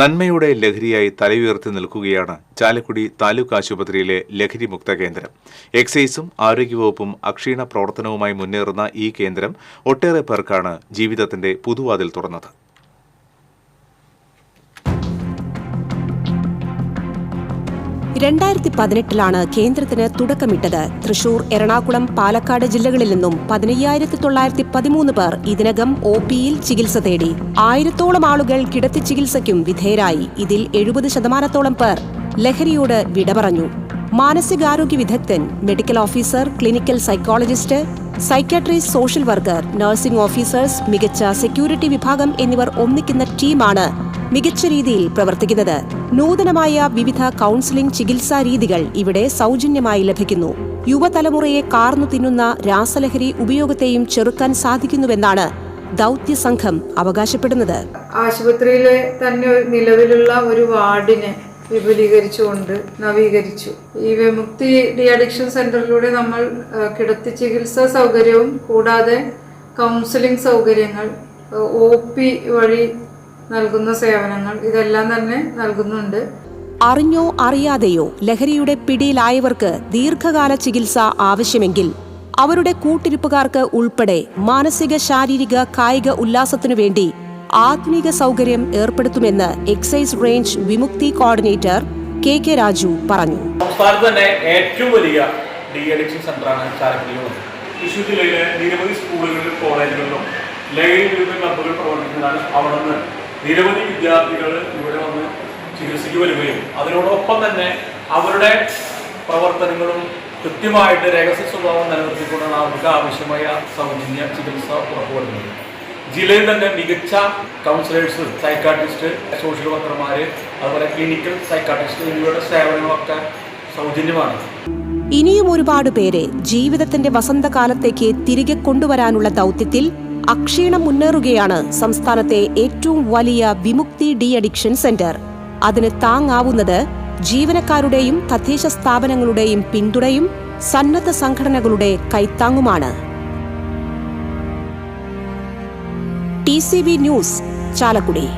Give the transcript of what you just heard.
നന്മയുടെ ലഹരിയായി തലയുയർത്തി നിൽക്കുകയാണ് ചാലക്കുടി താലൂക്ക് ആശുപത്രിയിലെ ലഹരി മുക്ത കേന്ദ്രം. എക്സൈസും ആരോഗ്യവകുപ്പും അക്ഷീണ പ്രവർത്തനവുമായി മുന്നേറുന്ന ഈ കേന്ദ്രം ഒട്ടേറെ പേർക്കാണ് ജീവിതത്തിന്റെ പുതുവാതിൽ തുറന്നത്. രണ്ടായിരത്തി പതിനെട്ടിലാണ് കേന്ദ്രത്തിന് തുടക്കമിട്ടത്. തൃശൂർ എറണാകുളം പാലക്കാട് ജില്ലകളിൽ നിന്നും പതിനയ്യായിരത്തി തൊള്ളായിരത്തി പതിമൂന്ന് പേർ ഇതിനകം ഒ പിയിൽ ചികിത്സ തേടി. ആയിരത്തോളം ആളുകൾ കിടത്തി ചികിത്സയ്ക്കും വിധേയരായി. ഇതിൽ എഴുപത് ശതമാനത്തോളം പേർ ലഹരിയോട് വിട പറഞ്ഞു മാനസികാരോഗ്യ വിദഗ്ധൻ medical officer clinical psychologist psychiatrist social worker nursing officers മികച്ച സെക്യൂരിറ്റി വിഭാഗം എന്നിവർ ഒന്നിക്കുന്ന ടീമാണ് മികച്ച രീതിയിൽ പ്രവർത്തിക്കുന്നത്. നൂതനമായ വിവിധ കൗൺസിലിംഗ് ചികിത്സാ രീതികൾ ഇവിടെ സൗജന്യമായി ലഭിക്കുന്നു. യുവതലമുറയെ കാർന്നു തിന്നുന്ന രാസലഹരി ഉപയോഗത്തെയും ചെറുക്കാൻ സാധിക്കുന്നുവെന്നാണ് ദൗത്യ സംഘം അവകാശപ്പെടുന്നത്. ആശുപത്രിയിലെ തന്നെ നിലവിലുള്ള ഒരു വാർഡിനെ വിപുലീകരിച്ചുകൊണ്ട് നവീകരിച്ചു. ഈ വിമുക്തി ഡി അഡിക്ഷൻ സെന്ററിലൂടെ നമ്മൾ കിടത്തി ചികിത്സാ സൗകര്യവും കൂടാതെ കൗൺസിലിംഗ് സൗകര്യങ്ങൾ ഒ പി വഴി നൽകുന്ന സേവനങ്ങൾ ഇതെല്ലാം തന്നെ നൽകുന്നുണ്ട്. അറിഞ്ഞോ അറിയാതെയോ ലഹരിയുടെ പിടിയിലായവർക്ക് ദീർഘകാല ചികിത്സ ആവശ്യമെങ്കിൽ അവരുടെ കൂട്ടിരിപ്പുകാർക്ക് ഉൾപ്പെടെ മാനസിക ശാരീരിക കായിക ഉല്ലാസത്തിനു വേണ്ടി ആധുനിക സൗകര്യം ഏർപ്പെടുത്തുമെന്ന് excise range Vimukthi coordinator K K Raju പറഞ്ഞു. സംസ്ഥാനത്ത് തന്നെ ഏറ്റവും വലിയ ഡി അഡിക്ഷൻ സെന്ററാണ് ചാലക്കുടിയിലുള്ളത് തൃശ്ശൂർ ജില്ലയിലെ നിരവധി സ്കൂളുകളിലും കോളേജുകളിലും ലഹരി വിരുദ്ധ ക്ലബ്ബുകൾ പ്രവർത്തിക്കുന്നതാണ് അവിടെ നിന്ന് നിരവധി വിദ്യാർത്ഥികൾ ഇവിടെ വന്ന് ചികിത്സയ്ക്ക് വരികയും അതിനോടൊപ്പം തന്നെ അവരുടെ പ്രവർത്തനങ്ങളും കൃത്യമായിട്ട് രഹസ്യ സ്വഭാവം നിലനിർത്തിക്കൊണ്ടാണ് അവർക്ക് ആവശ്യമായ സൗജന്യ ചികിത്സ ഉറപ്പുവരുന്നത് ജില്ലയിൽ തന്നെ മികച്ച കൗൺസിലേഴ്സ് സൈക്കാട്രിസ്റ്റ് സോഷ്യൽ വർക്കർമാർ അതുപോലെ ക്ലിനിക്കൽ സൈക്കാട്രിസ്റ്റ് എന്നിവരുടെ സേവനങ്ങളൊക്കെ സൗജന്യമാണ്. ഇനിയും ഒരുപാട് പേരെ ജീവിതത്തിന്റെ വസന്തകാലത്തേക്ക് തിരികെ കൊണ്ടുവരാനുള്ള ദൗത്യത്തിൽ അക്ഷീണം മുന്നേറുകയാണ് സംസ്ഥാനത്തെ ഏറ്റവും വലിയ വിമുക്തി ഡി അഡിക്ഷൻ സെന്റർ. അതിന് താങ്ങാവുന്നത് ജീവനക്കാരുടെയും തദ്ദേശ സ്ഥാപനങ്ങളുടെയും പിന്തുണയും സന്നദ്ധ സംഘടനകളുടെ കൈത്താങ്ങുമാണ്. T C V news Chalakudy.